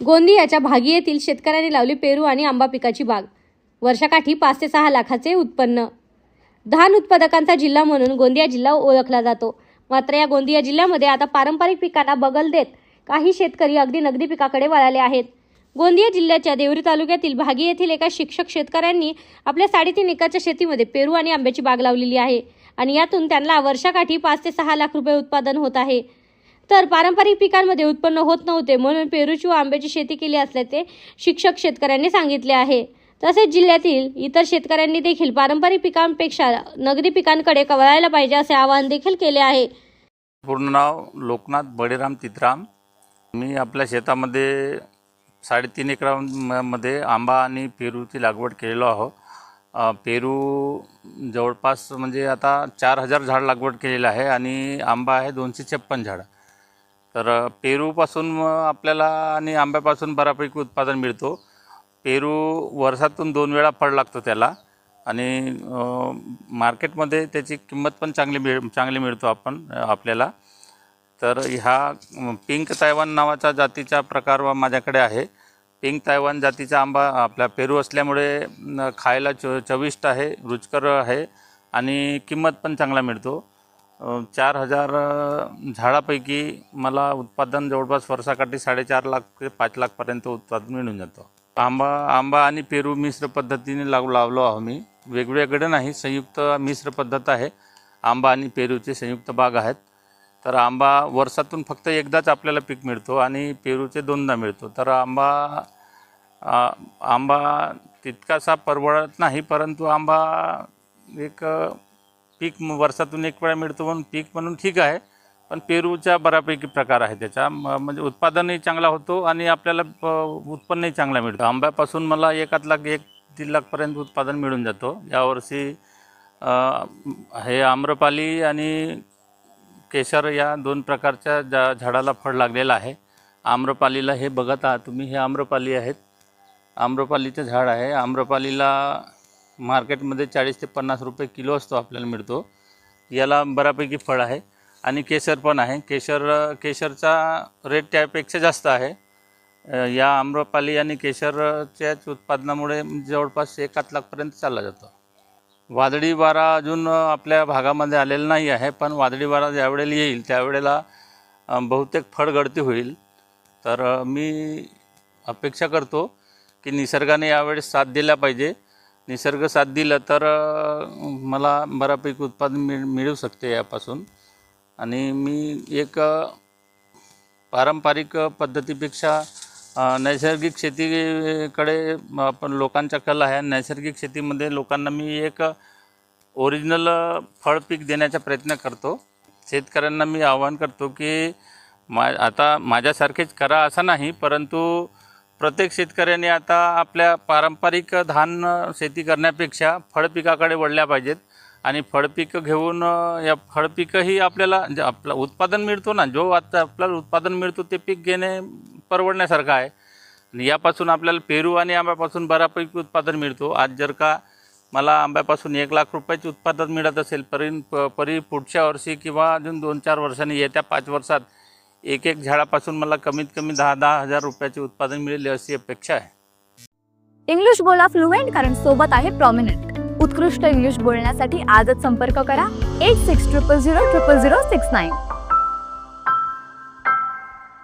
गोंदियाच्या भागी येथील शेतकऱ्यांनी लावली पेरू आणि आंबा पिकाची बाग. वर्षाकाठी पाच ते सहा लाखाचे उत्पन्न. धान उत्पादकांचा जिल्हा म्हणून गोंदिया जिल्हा ओळखला जातो. मात्र या गोंदिया जिल्ह्यामध्ये आता पारंपरिक पिकांना बगल देत काही शेतकरी अगदी नगदी पिकाकडे वळाले आहेत. गोंदिया जिल्ह्याच्या देवरी तालुक्यातील भागी येथील एका शिक्षक शेतकऱ्यांनी आपल्या साडेतीन एकरच्या शेतीमध्ये पेरू आणि आंब्याची बाग लावलेली आहे आणि यातून त्यांना वर्षाकाठी पाच ते सहा लाख रुपये उत्पादन होत आहे. तर पारंपरिक पिकांमध्ये उत्पन्न होत नव्हते म्हणून पेरूची व आंब्याची शेती केली असल्याचे शिक्षक शेतकऱ्यांनी सांगितले आहे. तसेच जिल्ह्यातील इतर शेतकऱ्यांनी देखील पारंपरिक पिकांपेक्षा नगदी पिकांकडे कवळायला पाहिजे असे आवाहन देखील केले आहे. पूर्ण नाव लोकनाथ बळीराम तितराम. मी आपल्या शेतामध्ये साडेतीन एकरामध्ये आंबा आणि पेरूची लागवड केलेलो आहो पेरू जवळपास म्हणजे आता चार हजार झाड लागवड केलेलं आहे आणि आंबा आहे दोनशे छप्पन झाडं. तर पेरूपासून मग आपल्याला आणि आंब्यापासून बऱ्यापैकी उत्पादन मिळतो. पेरू वर्षातून दोन वेळा फळ लागतो त्याला. आणि मार्केटमध्ये त्याची किंमत पण चांगली मिळ चांगली मिळतो आपण आपल्याला. तर ह्या पिंक तायवान नावाचा जातीचा प्रकार माझ्याकडे आहे. पिंक तायवान जातीचा आंबा आपला पेरू असल्यामुळे खायला च चविष्ट आहे रुचकर आहे आणि किंमत पण चांगला मिळतो. चार हजार झाडापैकी मला उत्पादन जवळपास वर्षाकाठी साडेचार लाख ते पाच लाखपर्यंत उत्पादन मिळून जातं. आंबा आंबा आणि पेरू मिश्र पद्धतीने लागू लावलो आहो मी. वेगवेगळे नाही संयुक्त मिश्र पद्धत आहे. आंबा आणि पेरूचे संयुक्त बाग आहेत. तर आंबा वर्षातून फक्त एकदाच आपल्याला पीक मिळतो आणि पेरूचे दोनदा मिळतो. तर आंबा आंबा तितकासा परवडत नाही परंतु आंबा एक पीक वर्षातून एक वेळा मिळतो म्हणून पीक म्हणून ठीक आहे. पण पेरूचा बऱ्यापैकी प्रकार आहे त्याचा म- म्हणजे उत्पादनही चांगला होतो आणि आपल्याला प- उत्पन्नही चांगला मिळतो. आंब्यापासून मला एकात लाख एक दीड लाखपर्यंत उत्पादन मिळून जातो. यावर्षी हे आम्रपाली आणि केशर या दोन प्रकारच्या जा झाडाला फळ लागलेलं आहे. आम्रपालीला हे बघत आहात तुम्ही. हे आम्रपाली आहेत. आम्रपालीचं झाड आहे. आम्रपालीला मार्केटमध्ये चाळीस ते पन्नास रुपये किलो असतो आपल्याला मिळतो. याला बऱ्यापैकी फळ आहे. आणि केशर पण आहे. केशर केशरचा रेट त्यापेक्षा जास्त आहे. या आम्रपाली आणि केशरच्याच उत्पादनामुळे जवळपास एकाच लाखपर्यंत चालला जातो. वादळी वारा अजून आपल्या भागामध्ये आलेला नाही आहे पण वादळी वारा ज्यावेळेला येईल त्यावेळेला बहुतेक फळगळती होईल. तर मी अपेक्षा करतो की निसर्गाने यावेळेस साथ दिला पाहिजे. निसर्ग साथ दिलं तर मला बऱ्यापैकी उत्पादन मिळ मिळू शकते यापासून. आणि मी एक पारंपरिक पद्धतीपेक्षा नैसर्गिक शेतीकडे आपण लोकांचा कल आहे. नैसर्गिक शेतीमध्ये लोकांना मी एक ओरिजिनल फळ पीक देण्याचा प्रयत्न करतो. शेतकऱ्यांना मी आवाहन करतो की मा आता माझ्यासारखेच करा असं नाही परंतु प्रत्येक शेतकऱ्याने आता आपल्या पारंपरिक धान शेती करण्यापेक्षा फळपिकाकडे वळल्या पाहिजेत. आणि फळपिकं घेऊन या फळपिकंही आपल्याला जे आपलं उत्पादन मिळतो ना जो आता आपल्याला उत्पादन मिळतो ते पीक घेणे परवडण्यासारखं आहे. आणि यापासून आपल्याला पेरू आणि आंब्यापासून बऱ्यापैकी उत्पादन मिळतो. आज जर का मला आंब्यापासून एक लाख रुपयाचे उत्पादन मिळत असेल परी प- परी पुढच्या वर्षी किंवा अजून दोन चार वर्षांनी येत्या पाच वर्षात एक एक झाडापासून मला कमीत कमी दहा दहा हजार रुपयाचे उत्पादन मिळेल अशी अपेक्षा आहे. इंग्लिश बोला फ्लुएंट कारण सोबत आहे प्रॉमिनंट उत्कृष्ट इंग्लिश बोलण्यासाठी आजच संपर्क करा. Eight six triple zero triple zero six nine